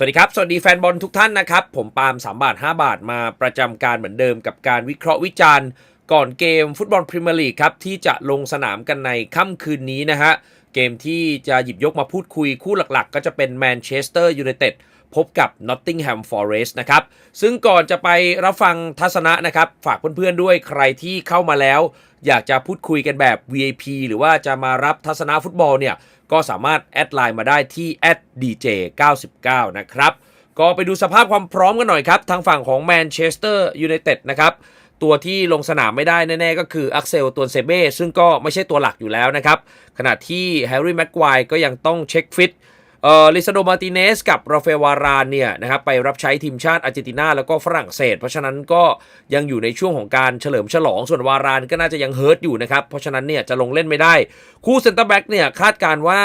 สวัสดีครับ สวัสดีแฟนบอลทุกท่านนะครับ ผมปาล์ม3บาท 5 บาทมาประจำการเหมือนเดิมกับการวิเคราะห์วิจารณ์ ก่อนเกมฟุตบอลพรีเมียร์ลีกครับ ที่จะลงสนามกันในค่ำคืนนี้นะฮะ เกมที่จะหยิบยกมาพูดคุยคู่หลักๆ ก็จะเป็นแมนเชสเตอร์ยูไนเต็ด พบกับ Nottingham Forest นะครับ ซึ่งก่อนจะไปรับฟังทัศนะนะครับ ฝากเพื่อนๆด้วยใครที่เข้ามาแล้ว อยากจะพูดคุยกันแบบ VIP หรือว่าจะมารับทัศนะฟุตบอลเนี่ย ก็สามารถแอดไลน์มาได้ที่ @dj99 นะครับ ก็ไปดูสภาพความพร้อมกันหน่อยครับ ทางฝั่งของแมนเชสเตอร์ยูไนเต็ดนะครับตัวที่ลงสนามไม่ได้แน่ ๆ ก็คืออักเซลตัวเซเบ้ซึ่งก็ไม่ใช่ตัวหลักอยู่แล้วนะครับ ขณะที่แฮร์รี่แม็กควายก็ยังต้องเช็คฟิต เอ่อลิซาโดมาติเนสกับราฟาเอลวารานเนี่ยนะครับไปรับใช้ทีมชาติอาร์เจนตินาแล้วก็ฝรั่งเศส เพราะฉะนั้นก็ยังอยู่ในช่วงของการเฉลิมฉลองส่วนวารานก็น่าจะยังเฮิร์ตอยู่นะครับ เพราะฉะนั้นเนี่ยจะลงเล่นไม่ได้ คู่เซนเตอร์แบ็กเนี่ยคาดการว่า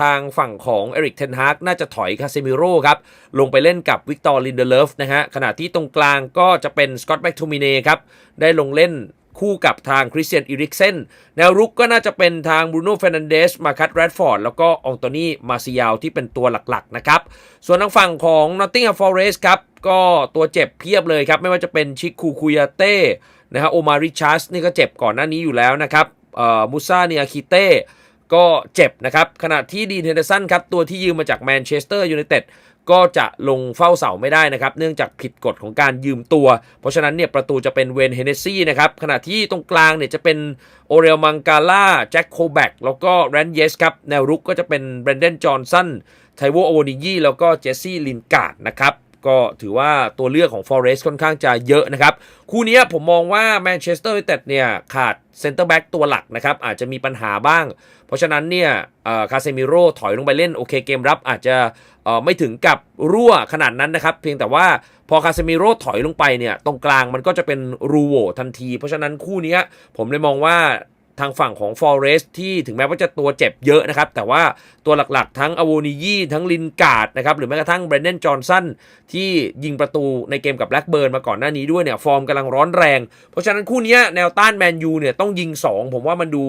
ทางฝั่งของเอริกเทนฮากน่าจะถอยคาเซมิโร่ครับ ลงไปเล่นกับวิกตอร์ลินเดเลฟนะฮะขณะที่ตรงกลางก็จะเป็นสกอตแบ็กทูมิเน่ครับได้ลงเล่น คู่กับทางคริสเตียนอิริกเซนแนวรุกก็น่าจะเป็นทางบรูโน่เฟรนันเดสมาคัตแรดฟอร์ดแล้วก็องโตนี่มาซิยาลที่เป็นตัวหลักๆนะครับ ส่วนทางฝั่งของ Nottingham Forest ครับก็ตัวเจ็บเพียบเลยครับ ไม่ว่าจะเป็นชิคูคุยาเต้นะฮะโอมาริชาร์สนี่ก็เจ็บก่อนหน้านี้อยู่แล้วนะครับเอ่อมูซาเนียคิเต้ก็เจ็บนะครับ ขณะที่ดีนเฮนเดอร์สันครับ ตัวที่ยืมมาจากแมนเชสเตอร์ยูไนเต็ด ก็จะลงเฝ้าเสาไม่ได้นะครับ เนื่องจากผิดกฎของการยืมตัว เพราะฉะนั้นเนี่ยประตูจะเป็นเวนเฮเนซี่นะครับ ขณะที่ตรงกลางเนี่ยจะเป็นโอเรลมังกาล่าแจ็คโคแบกแล้วก็แรนเยสครับ แนวรุกก็จะเป็นเบรนเดนจอห์นสันไทโวโอวนิยี่แล้วก็เจสซี่ลินการ์ดนะครับ ก็ถือว่าตัวเลือกของ Forest ค่อนข้างจะเยอะนะครับ คู่นี้ผมมองว่าแมนเชสเตอร์ยูไนเต็ดเนี่ยขาดเซนเตอร์แบ็กตัวหลักนะครับ อาจจะมีปัญหาบ้าง เพราะฉะนั้นเนี่ยคาเซมิโร่ถอยลงไปเล่นโอเคเกมรับอาจจะไม่ถึงกับรั่วขนาดนั้นนะครับ เพียงแต่ว่าพอคาเซมิโร่ถอยลงไปเนี่ยตรงกลางมันก็จะเป็นรูโวทันที เพราะฉะนั้นคู่นี้ผมเลยมองว่า ทางฝั่งของ Forest ที่ถึงแม้ว่าจะตัวเจ็บเยอะนะครับ แต่ว่าตัวหลักๆ ทั้งอโวนิยี่ทั้งลินการ์ดนะครับหรือแม้กระทั่งเบรนเดนจอห์นสันที่ยิงประตูในเกมกับแบล็กเบิร์นมาก่อนหน้านี้ด้วยเนี่ยฟอร์มกำลังร้อนแรง เพราะฉะนั้นคู่นี้แนวต้านแมนยูเนี่ยต้องยิง 2 ผมว่ามันดู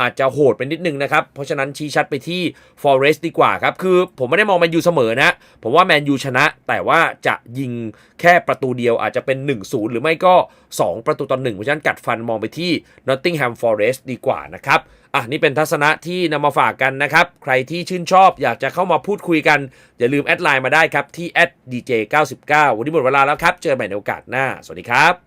อาจจะโหดไปนิดนึงนะครับ เพราะฉะนั้นชี้ชัดไปที่ Forest ดีกว่าครับ คือผมไม่ได้มองแมนยูเสมอนะ ผมว่าแมนยูชนะ แต่ว่าจะยิงแค่ประตูเดียวอาจจะเป็น 1-0 หรือไม่ก็ 2 ประตูต่อ1เพราะฉะนั้นกัดฟันมองไปที่ Nottingham Forest ดีกว่านะครับอะนี่เป็นทัศนะที่นำมาฝากกันนะครับ ใครที่ชื่นชอบอยากจะเข้ามาพูดคุยกัน อย่าลืมแอดไลน์มาได้ครับที่ @dj99 วันนี้หมดเวลาแล้วครับ เจอกันใหม่ในโอกาสหน้า สวัสดีครับ